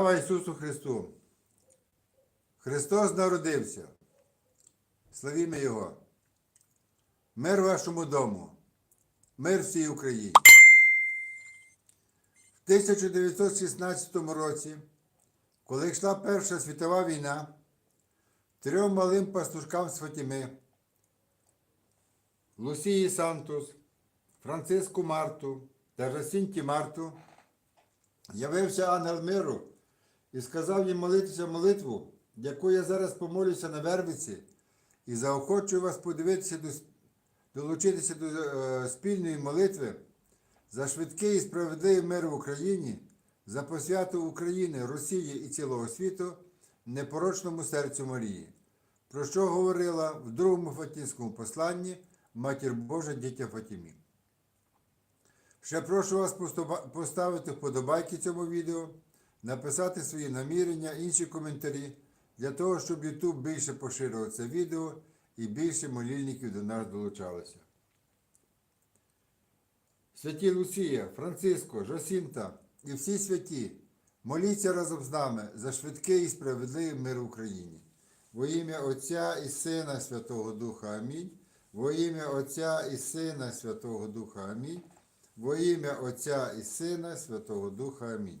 Слава Ісусу Христу! Христос народився. Славімо Його. Мир вашому дому, мир всій Україні. В 1916 році, коли йшла Перша світова війна, трьом малим пастушкам з Фатіми, Лусії Сантус, Франциску Марту та Жасінті Марту, явився ангел миру і сказав їм молитися молитву, яку я зараз помолюся на Вервиці, і заохочую вас подивитися до, долучитися до е, спільної молитви за швидкий і справедливий мир в Україні, за посвяту України, Росії і цілого світу, непорочному серцю Марії, про що говорила в другому Фатінському посланні Матір Божа дітя Фатімі. Ще прошу вас поставити вподобайки цьому відео, написати свої намірення, інші коментарі, для того, щоб YouTube більше поширював це відео і більше молільників до нас долучалося. Святі Лусія, Франциско, Жосінта і всі святі, моліться разом з нами за швидкий і справедливий мир в Україні. Во ім'я Отця і Сина Святого Духа Амінь. Во ім'я Отця і Сина Святого Духа Амінь. Во ім'я Отця і Сина Святого Духа Амінь.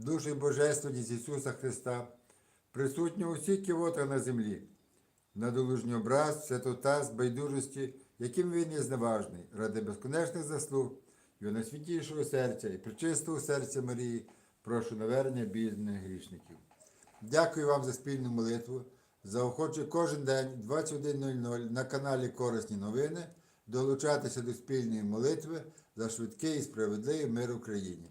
душу і божественність Ісуса Христа, присутнього у всіх кивотах на землі, на долужній образ, святота, з байдужості, яким він є зневажний, ради безконечних заслуг, його найсвятішого серця і причистого серця Марії, прошу навернення бідних грішників. Дякую вам за спільну молитву. Заохочую кожен день 21.00 на каналі Корисні новини долучатися до спільної молитви за швидкий і справедливий мир Україні.